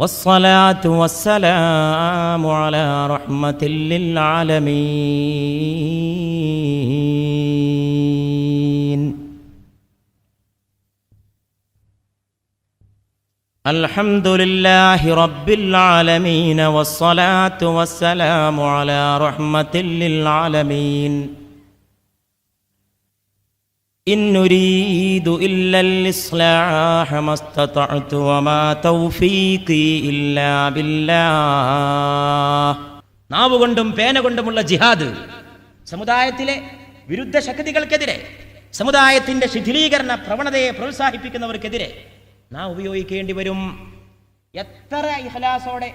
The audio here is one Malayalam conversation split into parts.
والصلاة والسلام على رحمة للعالمين. الحمد لله رب العالمين والصلاة والسلام على رحمة للعالمين. إن نريد إلا الإصلاح ما استطعت وما توفيقي إلا بالله നാവ് കൊണ്ടും പേന കൊണ്ടുമുള്ള ജിഹാദ് സമുദായത്തിലെ വിരുദ്ധ ശക്തികൾക്കെതിരെ സമുദായത്തിന്റെ ശിഥിലീകരണ പ്രവണതയെ പ്രോത്സാഹിപ്പിക്കുന്നവർക്കെതിരെ നാം ഉപയോഗിക്കേണ്ടി വരും എത്ര ഇഹ്ലാസോടെ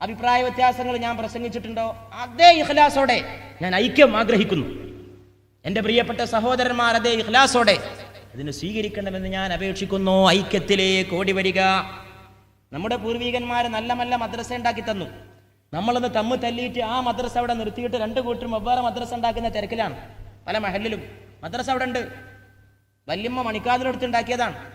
അഭിപ്രായ വ്യത്യാസങ്ങൾ ഞാൻ പ്രസംഗിച്ചിട്ടുണ്ടോ അതേ ഇഹ്ലാസോടെ ഞാൻ ഐക്യം ആഗ്രഹിക്കുന്നു എന്റെ പ്രിയപ്പെട്ട സഹോദരന്മാർ അതേ ഇഖ്ലാസോടെ അതിന് സ്വീകരിക്കണമെന്ന് ഞാൻ അപേക്ഷിക്കുന്നു. ഐക്യത്തിലേക്ക് ഓടി വരിക നമ്മുടെ പൂർവികന്മാർ നല്ല നല്ല മദ്രസ ഉണ്ടാക്കി തന്നു. നമ്മളൊന്ന് തമ്മ് തല്ലിയിട്ട് ആ മദ്രസ അവിടെ നിർത്തിയിട്ട് രണ്ട് കൂട്ടരും വെവ്വേറെ മദ്രസ ഉണ്ടാക്കുന്ന തിരക്കിലാണ്. പല മഹലിലും മദ്രസ അവിടെ ഉണ്ട്. വല്യമ്മ മണിക്കാതിലെടുത്തുണ്ടാക്കിയതാണ്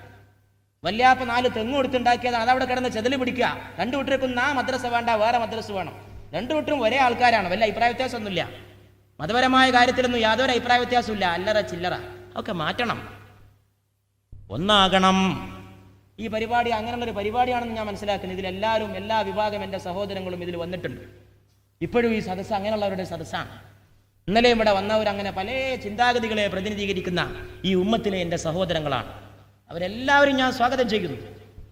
വല്യാപ്പ നാല് തെങ്ങ് കൊടുത്തുണ്ടാക്കിയതാണ് അതവിടെ കിടന്ന് ചെതൽ പിടിക്കുക. രണ്ടു കൂട്ടർക്കും ആ മദ്രസ വേണ്ട വേറെ മദ്രസ വേണം. രണ്ടു കൂട്ടരും ഒരേ ആൾക്കാരാണ്. വല്ല അഭിപ്രായ വ്യത്യാസമൊന്നുമില്ല. മതപരമായ കാര്യത്തിലൊന്നും യാതൊരു അഭിപ്രായ വ്യത്യാസമില്ല അല്ലറ ചില്ലറ. ഒക്കെ മാറ്റണം. ഒന്നാകണം. ഈ പരിപാടി അങ്ങനെയുള്ളൊരു പരിപാടിയാണെന്ന് ഞാൻ മനസ്സിലാക്കുന്നത് ഇതിൽ എല്ലാവരും എല്ലാ വിഭാഗം എന്റെ സഹോദരങ്ങളും ഇതിൽ വന്നിട്ടുണ്ട്. ഇപ്പോഴും ഈ സദസ്സ് അങ്ങനെയുള്ളവരുടെ സദസ്സാണ്. ഇന്നലെ ഇവിടെ വന്നവർ അങ്ങനെ പല ചിന്താഗതികളെ പ്രതിനിധീകരിക്കുന്ന ഈ ഉമ്മത്തിലെ എന്റെ സഹോദരങ്ങളാണ്. അവരെല്ലാവരും ഞാൻ സ്വാഗതം ചെയ്യുന്നു.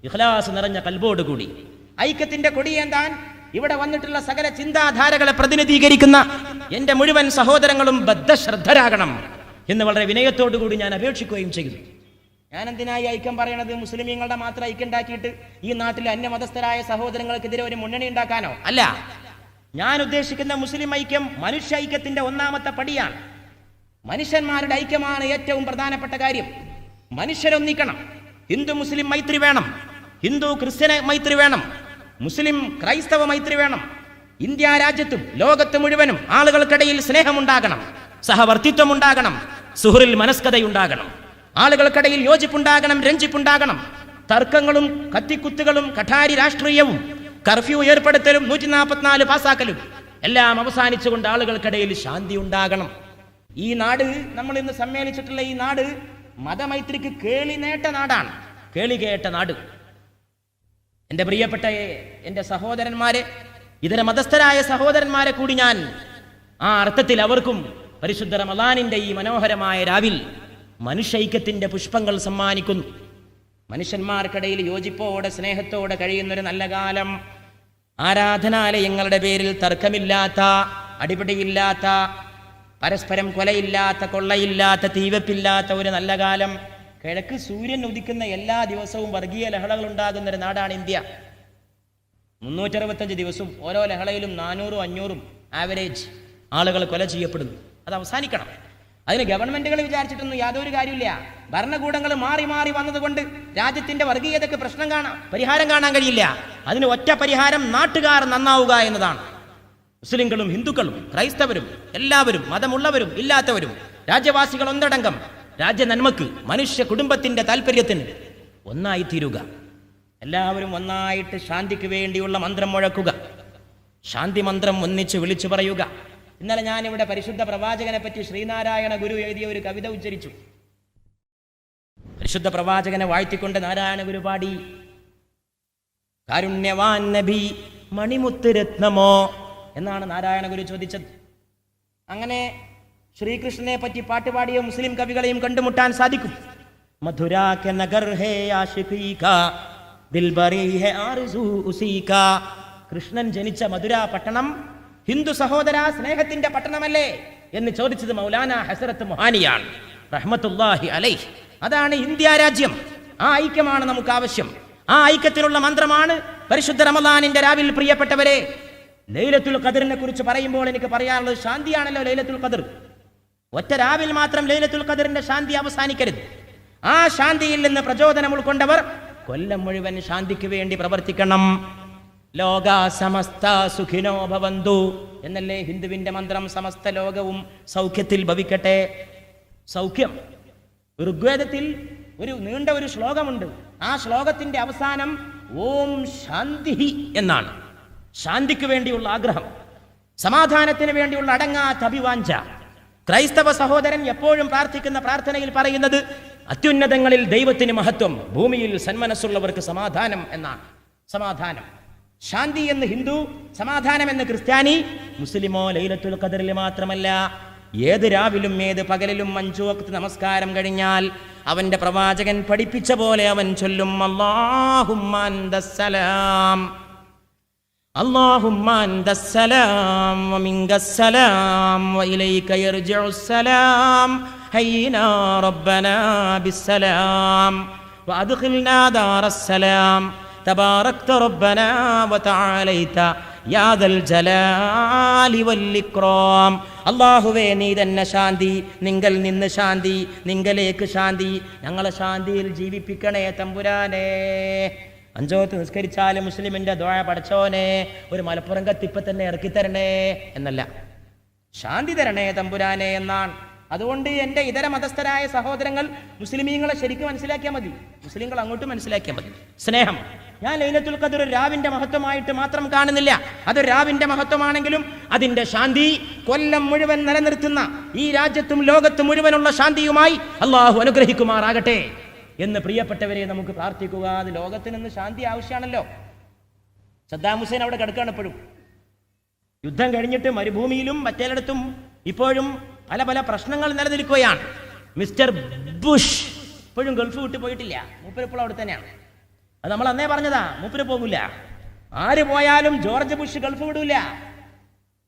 ഇഖ്ലാസ് നിറഞ്ഞ കൽബോടുകൂടി ഐക്യത്തിന്റെ കൊടിയേന്താൻ ഇവിടെ വന്നിട്ടുള്ള സകല ചിന്താധാരകളെ പ്രതിനിധീകരിക്കുന്ന എന്റെ മുഴുവൻ സഹോദരങ്ങളും ബദ്ധശ്രദ്ധരാകണം എന്ന് വളരെ വിനയത്തോടു കൂടി ഞാൻ അപേക്ഷിക്കുകയും ചെയ്തു. ഞാൻ എന്തിനായി ഐക്യം പറയണത്? മുസ്ലിമീങ്ങളുടെ മാത്രം ഐക്യം ഉണ്ടാക്കിയിട്ട് ഈ നാട്ടിലെ അന്യമതസ്ഥരായ സഹോദരങ്ങൾക്കെതിരെ ഒരു മുന്നണി ഉണ്ടാക്കാനോ? അല്ല. ഞാൻ ഉദ്ദേശിക്കുന്ന മുസ്ലിം ഐക്യം മനുഷ്യ ഐക്യത്തിന്റെ ഒന്നാമത്തെ പടിയാണ്. മനുഷ്യന്മാരുടെ ഐക്യമാണ് ഏറ്റവും പ്രധാനപ്പെട്ട കാര്യം. മനുഷ്യരൊന്നിക്കണം. ഹിന്ദു മുസ്ലിം മൈത്രി വേണം. ഹിന്ദു ക്രിസ്ത്യൻ മൈത്രി വേണം. മുസ്ലിം ക്രൈസ്തവ മൈത്രി വേണം. ഇന്ത്യ രാജ്യത്തും ലോകത്ത് മുഴുവനും ആളുകൾക്കിടയിൽ സ്നേഹമുണ്ടാകണം. സഹവർത്തിത്വം ഉണ്ടാകണം സുഹൃൽ മനസ്കഥയുണ്ടാകണം ആളുകൾക്കിടയിൽ യോജിപ്പുണ്ടാകണം രഞ്ജിപ്പുണ്ടാകണം. തർക്കങ്ങളും കത്തിക്കുത്തുകളും കഠാരി രാഷ്ട്രീയവും കർഫ്യൂ ഏർപ്പെടുത്തലും നൂറ്റി നാൽപ്പത്തിനാല് പാസാക്കലും എല്ലാം അവസാനിച്ചുകൊണ്ട് ആളുകൾക്കിടയിൽ ശാന്തി ഉണ്ടാകണം ഈ നാട് നമ്മൾ ഇന്ന് സമ്മേളിച്ചിട്ടുള്ള ഈ നാട് മതമൈത്രിക്ക് കേളി നേട്ട നാടാണ്. കേളി കേട്ട നാട്. എന്റെ പ്രിയപ്പെട്ട എന്റെ സഹോദരന്മാരെ ഇതര മതസ്ഥരായ സഹോദരന്മാരെ കൂടി ഞാൻ ആ അർത്ഥത്തിൽ അവർക്കും പരിശുദ്ധ റമദാനിന്റെ ഈ മനോഹരമായ രാവിൽ മനുഷ്യൈക്യത്തിന്റെ പുഷ്പങ്ങൾ സമ്മാനിക്കുന്നു. മനുഷ്യന്മാർക്കിടയിൽ യോജിപ്പോടെ സ്നേഹത്തോടെ കഴിയുന്നൊരു നല്ല കാലം. ആരാധനാലയങ്ങളുടെ പേരിൽ തർക്കമില്ലാത്ത അടിപിടിയില്ലാത്ത പരസ്പരം കൊലയില്ലാത്ത കൊള്ളയില്ലാത്ത തീവപ്പില്ലാത്ത ഒരു നല്ല കാലം. കിഴക്ക് സൂര്യൻ ഉദിക്കുന്ന എല്ലാ ദിവസവും വർഗീയ ലഹളകൾ ഉണ്ടാകുന്ന ഒരു നാടാണ് ഇന്ത്യ. മുന്നൂറ്ററുപത്തഞ്ച് ദിവസവും ഓരോ ലഹളയിലും നാനൂറും അഞ്ഞൂറും ആവറേജ് ആളുകൾ കൊല ചെയ്യപ്പെടുന്നു. അത് അവസാനിക്കണം. അതിന് ഗവൺമെന്റുകൾ വിചാരിച്ചിട്ടൊന്നും യാതൊരു കാര്യമില്ല ഭരണകൂടങ്ങൾ മാറി മാറി വന്നതുകൊണ്ട് രാജ്യത്തിന്റെ വർഗീയതയ്ക്ക് പ്രശ്നം കാണാം പരിഹാരം കാണാൻ കഴിയില്ല. അതിന് ഒറ്റ പരിഹാരം നാട്ടുകാർ നന്നാവുക എന്നതാണ്. മുസ്ലിങ്ങളും ഹിന്ദുക്കളും ക്രൈസ്തവരും എല്ലാവരും മതമുള്ളവരും ഇല്ലാത്തവരും രാജ്യവാസികൾ ഒന്നടങ്കം രാജ്യ നന്മക്ക് മനുഷ്യ കുടുംബത്തിന്റെ താല്പര്യത്തിന് ഒന്നായി തീരുക എല്ലാവരും ഒന്നായിട്ട് ശാന്തിക്ക് വേണ്ടിയുള്ള മന്ത്രം മുഴക്കുക. ശാന്തി മന്ത്രം ഒന്നിച്ച് വിളിച്ചു പറയുക. ഇന്നലെ ഞാനിവിടെ പരിശുദ്ധ പ്രവാചകനെ പറ്റി ശ്രീനാരായണ ഗുരു എഴുതിയ ഒരു കവിത ഉച്ചരിച്ചു. പരിശുദ്ധ പ്രവാചകനെ വാഴ്ത്തിക്കൊണ്ട് നാരായണ ഗുരു പാടി. കാരുണ്യവാൻ നബി മണിമുത്ത് രത്നമോ? എന്നാണ് നാരായണ ഗുരു ചോദിച്ചത്. അങ്ങനെ ശ്രീകൃഷ്ണനെ പറ്റി പാട്ടുപാടിയ മുസ്ലിം കവികളെയും കണ്ടുമുട്ടാൻ സാധിക്കും. മധുരാ നഗർ ഹേ ആഷിഖീ കാ ദിൽബറി ഹേ ആർസു കൃഷ്ണൻ ജനിച്ച മധുര പട്ടണം ഹിന്ദു സഹോദര സ്നേഹത്തിന്റെ പട്ടണമല്ലേ എന്ന് ചോദിച്ചത് മൗലാന ഹസരത്ത് മൊഹാനിയാണ്. റഹ്മത്തുല്ലാഹി അലൈഹ്. അതാണ് ഇന്ത്യ രാജ്യം. ആ ഐക്യമാണ് നമുക്ക് ആവശ്യം. ആ ഐക്യത്തിനുള്ള മന്ത്രമാണ് പരിശുദ്ധ റമദാനിന്റെ രാവിൽ പ്രിയപ്പെട്ടവരെ. ലൈലത്തുൽ ഖദറിനെ കുറിച്ച് പറയുമ്പോൾ എനിക്ക് പറയാനുള്ളത് ശാന്തിയാണല്ലോ ലൈലത്തുൽ ഖദർ. ഒറ്റ രാവിൽ മാത്രം ലൈലത്തുൽ ഖദറിന്റെ ശാന്തി അവസാനിക്കരുത്. ആ ശാന്തിയിൽ നിന്ന് പ്രചോദനം ഉൾക്കൊണ്ടവർ കൊല്ലം മുഴുവൻ ശാന്തിക്ക് വേണ്ടി പ്രവർത്തിക്കണം. ലോക സമസ്ത സുഖിനോ ഭവന്തു എന്നല്ലേ ഹിന്ദുവിന്റെ മന്ത്രം സമസ്ത ലോകവും സൗഖ്യത്തിൽ ഭവിക്കട്ടെ? സൗഖ്യം. ഋഗ്വേദത്തിൽ ഒരു നീണ്ട ഒരു ശ്ലോകമുണ്ട്. ആ ശ്ലോകത്തിന്റെ അവസാനം ഓം ശാന്തി എന്നാണ്. ശാന്തിക്ക് വേണ്ടിയുള്ള ആഗ്രഹം. സമാധാനത്തിന് വേണ്ടിയുള്ള അടങ്ങാത്ത അഭിവാഞ്ച ക്രൈസ്തവ സഹോദരൻ എപ്പോഴും പ്രാർത്ഥിക്കുന്ന പ്രാർത്ഥനയിൽ പറയുന്നത് അത്യുന്നതങ്ങളിൽ ദൈവത്തിന് മഹത്വം ഭൂമിയിൽ സന്മനസ്സുള്ളവർക്ക് സമാധാനം എന്നാണ്. സമാധാനം. ശാന്തി എന്ന് ഹിന്ദു സമാധാനം എന്ന് ക്രിസ്ത്യാനി മുസ്ലിമോ ലൈലത്തുൽ ഖദറിൽ മാത്രമല്ല. ഏത് രാവിലും ഏത് പകലിലും അഞ്ചു വക്ത് നമസ്കാരം കഴിഞ്ഞാൽ അവന്റെ പ്രവാചകൻ പഠിപ്പിച്ച പോലെ അവൻ ചൊല്ലും അല്ലാഹുമാൻ اللهم أنت السلام ومنك السلام وإليك يرجع السلام هينا ربنا بالسلام وأدخلنا دار السلام تباركت ربنا وتعاليت يا ذا الجلال والإكرام അള്ളാഹുവേ നീ തന്നെ ശാന്തി നിങ്ങൾ നിന്ന് ശാന്തി നിങ്കലേക്ക് ശാന്തി ഞങ്ങളെ ശാന്തിയിൽ ജീവിപ്പിക്കണേ തമ്പുരാനേ അഞ്ചോത്ത് നിസ്കരിച്ചാലും മുസ്ലിമിന്റെ ദോഴ പടച്ചോനെ ഒരു മലപ്പുറം കത്തിപ്പ തന്നെ ഇറക്കി തരണേ എന്നല്ല. ശാന്തി തരണേ തമ്പുരാനെ എന്നാണ്. അതുകൊണ്ട് എന്റെ ഇതര മതസ്ഥരായ സഹോദരങ്ങൾ മുസ്ലിമീങ്ങളെ ശരിക്കും മനസ്സിലാക്കിയാൽ മതി. മുസ്ലിങ്ങൾ അങ്ങോട്ട് മനസ്സിലാക്കിയാൽ മതി. സ്നേഹം. ഞാൻ ലൈലത്തുൽ ഖദർ രാവിന്റെ മഹത്വമായിട്ട് മാത്രം കാണുന്നില്ല. അത് രാവിന്റെ മഹത്വമാണെങ്കിലും അതിന്റെ ശാന്തി കൊല്ലം മുഴുവൻ നിലനിർത്തുന്ന ഈ രാജ്യത്തും ലോകത്തും മുഴുവനുള്ള ശാന്തിയുമായി അള്ളാഹു അനുഗ്രഹിക്കുമാറാകട്ടെ. എന്ന് പ്രിയപ്പെട്ടവരെ നമുക്ക് പ്രാർത്ഥിക്കുക. അത് ലോകത്തിന് ഇന്ന് ശാന്തി ആവശ്യമാണല്ലോ സദ്ദാം ഹുസൈൻ അവിടെ കിടക്കുകയാണ് എപ്പോഴും. യുദ്ധം കഴിഞ്ഞിട്ട് മരുഭൂമിയിലും മറ്റേലിടത്തും ഇപ്പോഴും പല പല പ്രശ്നങ്ങൾ നിലനിൽക്കുകയാണ്. മിസ്റ്റർ ബുഷ് ഇപ്പോഴും ഗൾഫ് വിട്ടു പോയിട്ടില്ല. മൂപ്പര് ഇപ്പോൾ അവിടെ തന്നെയാണ്. അത് നമ്മൾ അന്നേ പറഞ്ഞതാ മൂപ്പര് പോകില്ല ആര് പോയാലും ജോർജ് ബുഷ് ഗൾഫ് വിടൂല.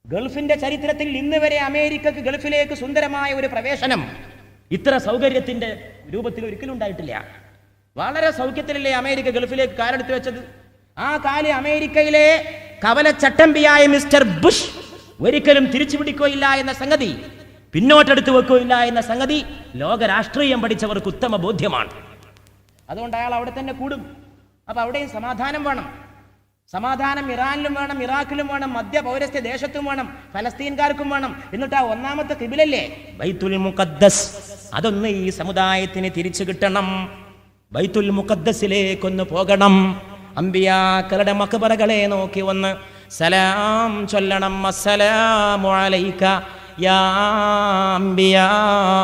ഗൾഫിന്റെ ചരിത്രത്തിൽ ഇന്ന് വരെ അമേരിക്കക്ക് ഗൾഫിലേക്ക് സുന്ദരമായ ഒരു പ്രവേശനം ഇത്ര സൗകര്യത്തിന്റെ രൂപത്തിൽ ഒരിക്കലും ഉണ്ടായിട്ടില്ല. വളരെ സൗഖ്യത്തിലല്ലേ അമേരിക്ക ഗൾഫിലേക്ക് കാലെടുത്ത് വെച്ചത്? ആ കാൽ അമേരിക്കയിലെ കവലച്ചട്ടമ്പിയായ മിസ്റ്റർ ബുഷ് ഒരിക്കലും തിരിച്ചു പിടിക്കുകയില്ല എന്ന സംഗതി പിന്നോട്ടെടുത്ത് വെക്കുകയില്ല എന്ന സംഗതി ലോക രാഷ്ട്രീയം പഠിച്ചവർക്ക് ഉത്തമ ബോധ്യമാണ്. അതുകൊണ്ട് അയാൾ അവിടെ തന്നെ കൂടും. അപ്പൊ അവിടെയും സമാധാനം വേണം. സമാധാനം ഇറാനിലും വേണം ഇറാഖിലും വേണം മധ്യ പൗരസ്ത്യ ദേശത്തും വേണം ഫലസ്തീൻകാർക്കും വേണം. എന്നിട്ട് ആ ഒന്നാമത്തെ കിബിലല്ലേ? ബൈത്തുൽ മുഖദ്ദസ്. അതൊന്ന് ഈ സമുദായത്തിന് തിരിച്ചു കിട്ടണം. ബൈത്തുൽ മുഖദ്ദസിലേക്കൊന്ന് പോകണം. അമ്പിയാക്കളുടെ മക്ബറകളെ നോക്കി വന്ന് സലാം ചൊല്ലണം. അസ്സലാമു അലൈക യാ അമ്പിയാ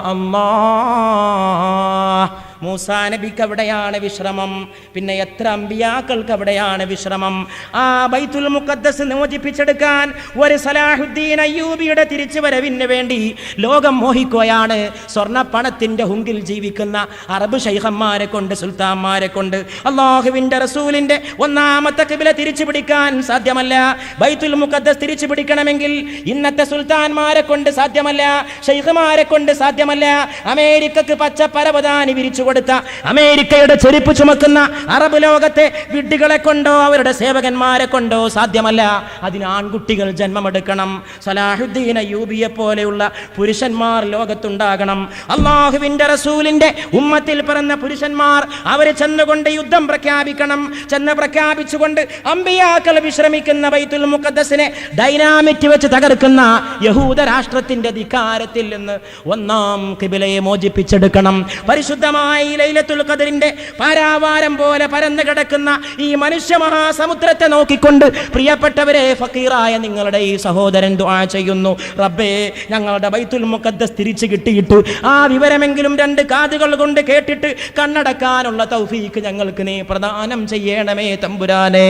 അല്ലാഹ്. മൂസാ നബിക്ക് അവിടെയാണ് വിശ്രമം. പിന്നെ എത്ര അമ്പിയാക്കൾക്ക് അവിടെയാണ് വിശ്രമം. ആ ബൈത്തുൽ മുഖദ്ദസ് മോചിപ്പിച്ചെടുക്കാൻ ഒരു സലാഹുദ്ദീൻ അയ്യൂബിയുടെ തിരിച്ചുവരവിന് വേണ്ടി ലോകം മോഹിക്കുകയാണ്. സ്വർണപ്പണത്തിന്റെ ഹുങ്കിൽ ജീവിക്കുന്ന അറബ് ശൈഖന്മാരെ കൊണ്ട് സുൽത്താൻമാരെ കൊണ്ട് അള്ളാഹുവിന്റെ റസൂലിന്റെ ഒന്നാമത്തെ കിബില തിരിച്ചു പിടിക്കാൻ സാധ്യമല്ല. ബൈത്തുൽ മുഖദ്ദസ് തിരിച്ചു പിടിക്കണമെങ്കിൽ ഇന്നത്തെ സുൽത്താൻമാരെ കൊണ്ട് സാധ്യമല്ല ഷെയ്ഖുമാരെ കൊണ്ട് സാധ്യമല്ല. അമേരിക്കക്ക് പച്ച പരവതാനി വിരിച്ചു കൊടുത്ത അമേരിക്കയുടെ ചെരുപ്പ് ചുമക്കുന്ന അറബ് ലോകത്തെ വിഡ്ഢികളെ കൊണ്ടോ അവരുടെ സേവകന്മാരെ കൊണ്ടോ സാധ്യമല്ല. അതിന് ആൺകുട്ടികൾ ജന്മമെടുക്കണം. സലാഹുദ്ദീൻ അയ്യൂബിയെ പോലെയുള്ള പുരുഷന്മാർ ലോകത്തുണ്ടാകണം. അള്ളാഹുവിന്റെ റസൂലിന്റെ ഉമ്മത്തിൽ പിറന്ന പുരുഷന്മാർ അവർ ചെന്നുകൊണ്ട് യുദ്ധം പ്രഖ്യാപിക്കണം. ചെന്ന് പ്രഖ്യാപിച്ചുകൊണ്ട് അമ്പിയാക്കൾ വിശ്രമിക്കുന്ന ബൈത്തുൽ മുഖദ്സിനെ ഡൈനാമിറ്റ് വെച്ച് തകർക്കുന്ന യഹൂദ രാഷ്ട്രത്തിന്റെ ധിക്കാരത്തിൽ നിന്ന് ഒന്നാം കിബിലയെ മോചിപ്പിച്ചെടുക്കണം. പരിശുദ്ധമായ ഈ ലൈലത്തുൽ ഖദറിന്റെ പാരാവാരം പോലെ പരന്നു കിടക്കുന്ന ഈ മനുഷ്യ മഹാസമുദ്രത്തെ നോക്കിക്കൊണ്ട് പ്രിയപ്പെട്ടവരെ ഫക്കീറായ നിങ്ങളുടെ ഈ സഹോദരൻ ദുആ ചെയ്യുന്നു. റബ്ബേ ഞങ്ങളുടെ ബൈത്തുൽ മുഖദ്ദസ് തിരിച്ചു കിട്ടിയിട്ട് ആ വിവരമെങ്കിലും രണ്ട് കാതുകൾ കൊണ്ട് കേട്ടിട്ട് കണ്ണടക്കാനുള്ള തൗഫീക്ക് ഞങ്ങൾക്ക് നീ പ്രദാനം ചെയ്യണമേ തമ്പുരാനെ.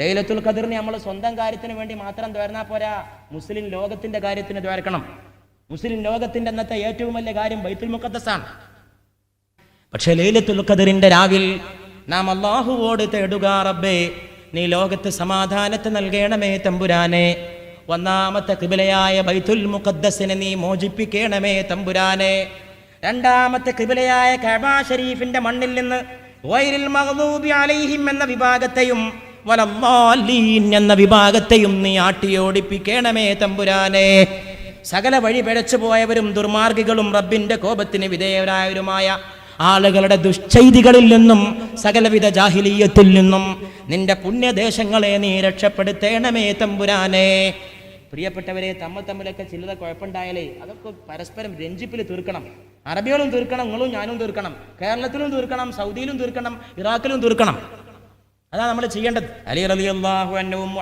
ലൈലത്തുൽ ഖദറിനെ നമ്മൾ സ്വന്തം കാര്യത്തിന് വേണ്ടി മാത്രം തുറന്നാ പോരാ. മുസ്ലിം ലോകത്തിന്റെ കാര്യത്തിന് തുറക്കണം മുസ്ലിം ലോകത്തിന്റെ അന്നത്തെ ഏറ്റവും വലിയ കാര്യം ബൈത്തുൽ മുഖദ്ദസാണ്. പക്ഷെ ലൈലത്തുൽ ഖദറിന്റെ രാവിൽ നാം അള്ളാഹുവോട് തേടുക റബ്ബേ നീ ലോകത്ത് സമാധാനത്തെ നൽകണമേ തമ്പുരാനെ. ഒന്നാമത്തെ കിബിലയായ ബൈത്തുൽ മുഖദ്ദസിനെ നീ മോചിപ്പിക്കണമേ തമ്പുരാനെ. രണ്ടാമത്തെ കിബിലയായ കഅബ ഷരീഫിന്റെ മണ്ണിൽ നിന്ന് വൈരിൽ മഗ്ദൂബി അലൈഹിം എന്ന വിഭാഗത്തെയും വലല്ലാലീൻ എന്ന വിഭാഗത്തെയും നീ ആട്ടിയോടിപ്പിക്കണമേ തമ്പുരാനെ. സകല വഴി പിഴച്ചു പോയവരും ദുർമാർഗികളും റബ്ബിന്റെ കോപത്തിന് വിധേയരായവരുമായ ആളുകളുടെ ദുശ്ചൈതികളിൽ നിന്നും സകലവിധ ജാഹിലീയത്തിൽ നിന്നും നിന്റെ പുണ്യദേശങ്ങളെ നീ രക്ഷപ്പെടുത്തേണമേ തമ്പുരാനെ. പ്രിയപ്പെട്ടവരെ തമ്മ തമ്മിലൊക്കെ ചില്ലറ കുഴപ്പമുണ്ടായാലേ അതൊക്കെ പരസ്പരം രഞ്ജിപ്പിൽ തീർക്കണം. അറബികളും തീർക്കണം നിങ്ങളും ഞാനും തീർക്കണം. കേരളത്തിലും തീർക്കണം സൗദിയിലും തീർക്കണം ഇറാഖിലും തീർക്കണം. അതാണ് നമ്മൾ ചെയ്യേണ്ടത്. അലി അൻഹുവും